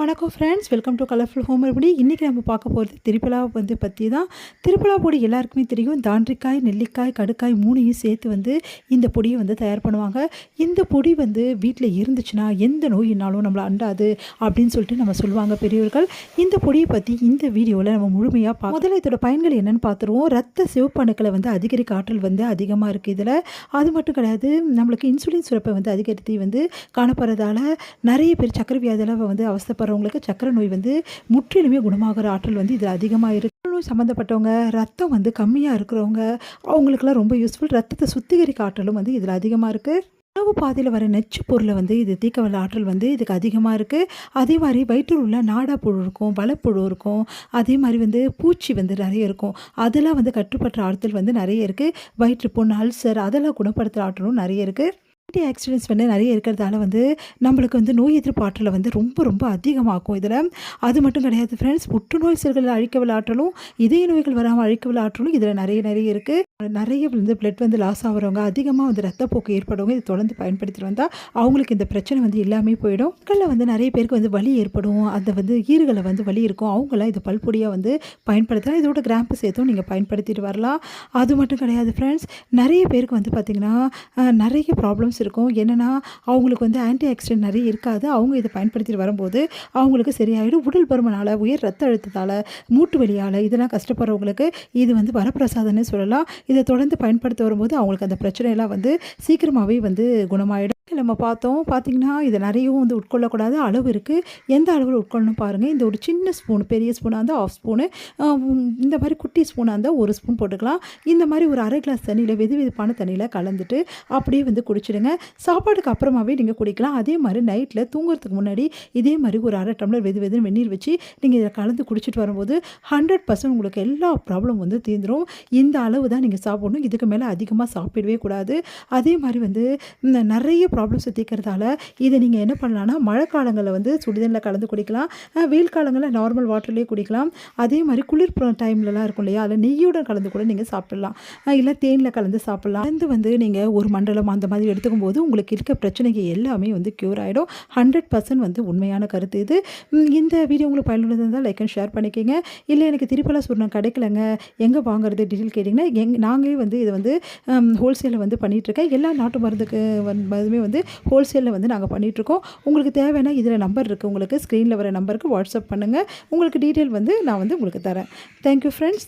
வணக்கம் friends welcome to colourful home எப்படி இன்றைக்கி நம்ம பார்க்க போகிறது திருப்பிழா வந்து பற்றி தான். திருப்பிழா பொடி எல்லாருக்குமே தெரியும். தாண்டிக்காய் நெல்லிக்காய் கடுக்காய் மூணையும் சேர்த்து வந்து இந்த பொடியை வந்து தயார் பண்ணுவாங்க. இந்த பொடி வந்து வீட்டில் இருந்துச்சுன்னா எந்த நோயினாலும் நம்மளை அண்டாது அப்படின்னு சொல்லிட்டு நம்ம சொல்லுவாங்க பெரியவர்கள். இந்த பொடியை பற்றி இந்த வீடியோவில் நம்ம முழுமையாக பா முதல்ல இதோட பயன்கள் என்னென்னு பார்த்துருவோம். ரத்த சிவப்பணுக்களை வந்து அதிகரிக்க ஆற்றல் வந்து அதிகமாக இருக்குது இதில். அது மட்டும் கிடையாது நம்மளுக்கு இன்சுலின் சுரப்பை வந்து அதிகரித்து வந்து காணப்படுறதால நிறைய பேர் சக்கரை வியாதியில் வந்து சாப்பிட்றவங்களுக்கு சக்கரை நோய் வந்து முற்றிலுமே குணமாகிற ஆற்றல் வந்து இதில் அதிகமாக இருக்குது நோய் சம்மந்தப்பட்டவங்க ரத்தம் வந்து கம்மியாக இருக்கிறவங்க அவங்களுக்குலாம் ரொம்ப யூஸ்ஃபுல் ரத்தத்தை சுத்திகரிக்க ஆற்றலும் வந்து இதில் அதிகமாக இருக்குது உணவு பாதையில் வர நச்சு பொருளை வந்து இது தீக்க வல்ல ஆற்றல் வந்து இதுக்கு அதிகமாக இருக்குது அதே மாதிரி வயிற்றில் உள்ள நாடா புழு இருக்கும் வளப்புழு இருக்கும். அதே மாதிரி வந்து பூச்சி வந்து நிறைய இருக்கும். அதெல்லாம் வந்து கட்டுப்படுற ஆற்றல் வந்து நிறைய இருக்குது வயிற்றுப்புண் அல்சர் அதெல்லாம் குணப்படுத்துகிற ஆற்றலும் நிறைய இருக்குது ஆன்டி ஆக்சிடென்ட்ஸ் வந்து நிறைய இருக்கிறதால வந்து நம்மளுக்கு வந்து நோய் எதிர்ப்பாற்றலை வந்து ரொம்ப ரொம்ப அதிகமாக்கும் இதில். அது மட்டும் கிடையாது ஃப்ரெண்ட்ஸ் புற்றுநோய் செல்களை அழிக்க ஆற்றலும் இதய நோய்கள் வராமல் அழிக்க ஆற்றலும் இதில் நிறைய நிறைய இருக்குது நிறைய வந்து பிளட் வந்து லாஸ் ஆகிறவங்க அதிகமாக வந்து ரத்தப்போக்கு ஏற்படுவங்க இது தொடர்ந்து பயன்படுத்திட்டு வந்தால் அவங்களுக்கு இந்த பிரச்சனை வந்து எல்லாமே போயிடும். மக்களில் வந்து நிறைய பேருக்கு வந்து வலி ஏற்படும். அந்த வந்து ஈறுகளை வந்து வலி இருக்கும். அவங்களாம் இது பல்பொடியாக வந்து பயன்படுத்தலாம். இதோட கிராம்பு சேர்த்தும் நீங்கள் பயன்படுத்திட்டு வரலாம். அது மட்டும் கிடையாது ஃப்ரெண்ட்ஸ் நிறைய பேருக்கு வந்து பார்த்திங்கன்னா நிறைய ப்ராப்ளம்ஸ் இருக்கும் என்னென்னா அவங்களுக்கு வந்து ஆன்டி ஆக்சிடென்ட் நிறைய இருக்காது. அவங்க இதை பயன்படுத்திட்டு வரும்போது அவங்களுக்கு சரியாயிடும். உடல் பருமனால் உயர் ரத்த அழுத்தத்தால் மூட்டு வலியால் இதெல்லாம் கஷ்டப்படுறவங்களுக்கு இது வந்து வரப்பிரசாதம்னு சொல்லலாம். இதை தொடர்ந்து பயன்படுத்த வரும்போது அவங்களுக்கு அந்த பிரச்சனையெல்லாம் வந்து சீக்கிரமாகவே வந்து குணமாயிடும். நம்ம பார்த்தோம் பார்த்தீங்கன்னா இதை நிறையவும் வந்து உட்கொள்ளக்கூடாது. அளவு இருக்குது எந்த அளவில் உட்கொள்ளணும் பாருங்கள் இந்த ஒரு சின்ன ஸ்பூன் பெரிய ஸ்பூனாக இருந்தால் ஆஃப் ஸ்பூனு இந்த மாதிரி குட்டி ஸ்பூனாக இருந்தால் ஒரு ஸ்பூன் போட்டுக்கலாம். இந்த மாதிரி ஒரு அரை கிளாஸ் தண்ணியில் வெது வெதுப்பான தண்ணியில் கலந்துட்டு அப்படியே வந்து குடிச்சிடுங்க. சாப்பாடுக்கு அப்புறமாவே நீங்கள் குடிக்கலாம். அதே மாதிரி நைட்டில் தூங்குறதுக்கு முன்னாடி இதே மாதிரி ஒரு அரை டம்ளர் வெது வெதுன்னு வெந்நீர் வச்சு நீங்கள் இதை கலந்து குடிச்சிட்டு வரும்போது ஹண்ட்ரட் பர்சன்ட் உங்களுக்கு எல்லா ப்ராப்ளம் வந்து தீர்ந்துடும் இந்த அளவு தான் நீங்கள் சாப்பிடணும். இதுக்கு மேலே அதிகமாக சாப்பிடவே கூடாது. அதே மாதிரி வந்து நிறைய ப்ராப்ளம் ப்ராப்ளம்ஸை தீர்க்கறதால இதை நீங்கள் என்ன பண்ணலான்னா மழை காலங்களில் வந்து சுடுதண்ணில் கலந்து குடிக்கலாம். வெயில் காலங்களில் நார்மல் வாட்டர்லேயே குடிக்கலாம். அதே மாதிரி குளிர் டைம்லலாம் இருக்கும் இல்லையா அதில் நெய்யுடன் கலந்து கூட நீங்கள் சாப்பிடலாம். இல்லை தேனில் கலந்து சாப்பிடலாம். வந்து வந்து நீங்கள் ஒரு மண்டலம் அந்த மாதிரி எடுத்துக்கும் போது உங்களுக்கு இருக்க பிரச்சனைகள் எல்லாமே வந்து க்யூர் ஆகிடும் ஹண்ட்ரட் பர்சன்ட் வந்து உண்மையான கருத்து இது. இந்த வீடியோ உங்களுக்கு பயனுள்ளதாக இருந்தால் லைக் அண்ட் ஷேர் பண்ணிக்கோங்க. இல்லை எனக்கு திருப்பலாம் சூர்ணம் கிடைக்கலங்க. எங்கே வாங்குறது டீட்டெயில் கேட்டிங்கன்னா எங் நாங்களே வந்து இதை வந்து ஹோல்சேலில் வந்து பண்ணிகிட்ருக்கேன் எல்லா நாட்டு மருந்துக்கு வந்து மருந்துமே வந்து ஹோல்சேலில் வந்து நாங்கள் பண்ணிகிட்ருக்கோம் உங்களுக்கு தேவைன்னா இதில் நம்பர் இருக்குது உங்களுக்கு ஸ்க்ரீனில் வர நம்பருக்கு வாட்ஸ்அப் பண்ணுங்கள் உங்களுக்கு டீட்டெயில் வந்து நான் வந்து உங்களுக்கு தரேன். Thank you friends